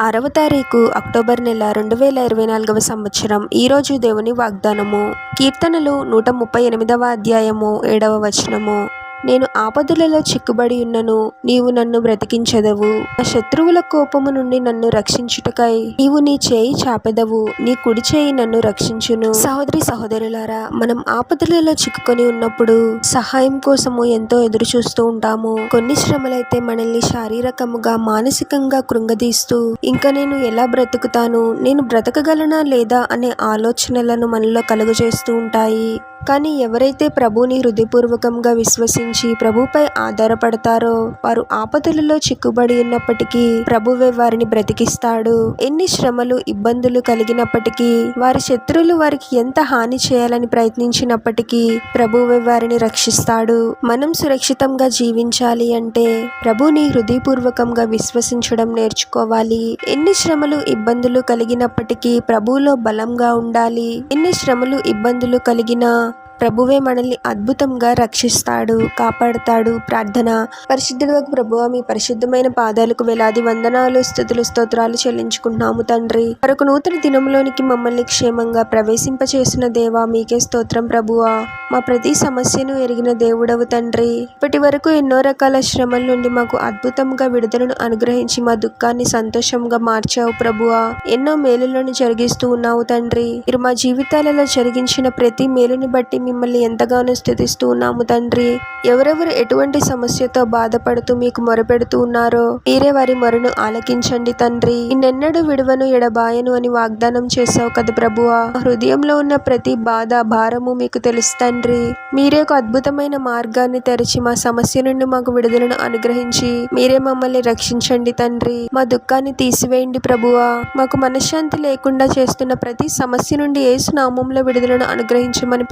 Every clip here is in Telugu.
ఆరవ తారీఖు అక్టోబర్ నెల రెండు వేల ఇరవై నాలుగవ సంవత్సరం. ఈరోజు దేవుని వాగ్దానము. కీర్తనలు నూట ముప్పై ఎనిమిదవ అధ్యాయము ఏడవ వచనము. నేను ఆపదలలో చిక్కుబడి ఉన్నను నీవు నన్ను బ్రతికించదవు. నా శత్రువుల కోపము నుండి నన్ను రక్షించుటకై నీవు నీ చేయి చాపెదవు నీ కుడి చేయి నన్ను రక్షించును. సహోదరి సహోదరులారా మనం ఆపదలలో చిక్కుకొని ఉన్నప్పుడు సహాయం కోసము ఎంతో ఎదురు చూస్తూ ఉంటాము. కొన్ని శ్రమలైతే మనల్ని శారీరకముగా మానసికంగా కృంగదీస్తూ ఇంకా నేను ఎలా బ్రతుకుతాను? నేను బ్రతకగలనా లేదా? అనే ఆలోచనలను మనలో కలుగజేస్తూ ఉంటాయి. కానీ ఎవరైతే ప్రభుని హృదయపూర్వకంగా విశ్వసించి ప్రభుపై ఆధారపడతారో వారు ఆపదలలో చిక్కుబడి ఉన్నప్పటికీ ప్రభువే వారిని బ్రతికిస్తాడు. ఎన్ని శ్రమలు ఇబ్బందులు కలిగినప్పటికీ వారి శత్రువులు వారికి ఎంత హాని చేయాలని ప్రయత్నించినప్పటికీ ప్రభువే వారిని రక్షిస్తాడు. మనం సురక్షితంగా జీవించాలి అంటే ప్రభుని హృదయపూర్వకంగా విశ్వసించడం నేర్చుకోవాలి. ఎన్ని శ్రమలు ఇబ్బందులు కలిగినప్పటికీ ప్రభువులో బలంగా ఉండాలి. ఎన్ని శ్రమలు ఇబ్బందులు కలిగినా ప్రభువే మనల్ని అద్భుతంగా రక్షిస్తాడు కాపాడుతాడు. ప్రార్థన. పరిశుద్ధులకు ప్రభువ మీ పరిశుద్ధమైన పాదాలకు వేలాది వందనాలు స్థుతులు స్తోత్రాలు చెల్లించుకుంటున్నాము తండ్రి. మరొక నూతన దినంలోనికి మమ్మల్ని క్షేమంగా ప్రవేశింపచేసిన దేవా మీకే స్తోత్రం ప్రభువా. మా ప్రతి సమస్యను ఎరిగిన దేవుడవు తండ్రి. ఇప్పటి వరకు ఎన్నో రకాల శ్రమల నుండి మాకు అద్భుతంగా విడుదలను అనుగ్రహించి మా దుఃఖాన్ని సంతోషంగా మార్చావు ప్రభువా. ఎన్నో మేలులను జరిగిస్తూ ఉన్నావు తండ్రి. మీరు మా జీవితాలలో జరిగించిన ప్రతి మేలుని బట్టి మిమ్మల్ని ఎంతగానో స్థుతిస్తూ ఉన్నాము తండ్రి. ఎవరెవరు ఎటువంటి సమస్యతో బాధపడుతూ మీకు మొరపెడుతూ ఉన్నారో మీరే వారి మొరను ఆలకించండి తండ్రి. నిన్నెన్నడు విడువను ఎడబాయను అని వాగ్దానం చేశావు కదా ప్రభువా. హృదయంలో ఉన్న ప్రతి బాధ భారము మీకు తెలుసు తండ్రి. మీరే ఒక అద్భుతమైన మార్గాన్ని తెరిచి మా సమస్య నుండి మాకు విడుదలను అనుగ్రహించి మీరే మమ్మల్ని రక్షించండి తండ్రి. మా దుఃఖాన్ని తీసివేయండి ప్రభువా. మాకు మనశ్శాంతి లేకుండా చేస్తున్న ప్రతి సమస్య నుండి ఏసు నామంలో విడుదలను అనుగ్రహించమని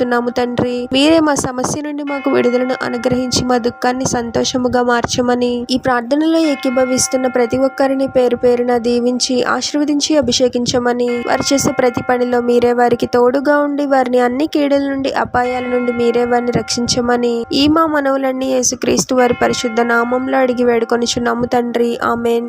ప్రార్థిస్తున్నాము తండ్రి. మీరే మా సమస్య నుండి మాకు విడుదలను అనుగ్రహించి మా దుఃఖాన్ని సంతోషముగా మార్చమని ఈ ప్రార్థనలో ఏకీభవిస్తున్న ప్రతి ఒక్కరిని పేరు పేరున దీవించి ఆశీర్వదించి అభిషేకించమని వారు చేసే ప్రతి పనిలో మీరే వారికి తోడుగా ఉండి వారిని అన్ని కీడల నుండి అపాయాల నుండి మీరే వారిని రక్షించమని ఈ మా మనవులన్నీ యేసుక్రీస్తు వారి పరిశుద్ధ నామంలో అడిగి వేడుకొనిచున్నాము తండ్రి. ఆమెన్.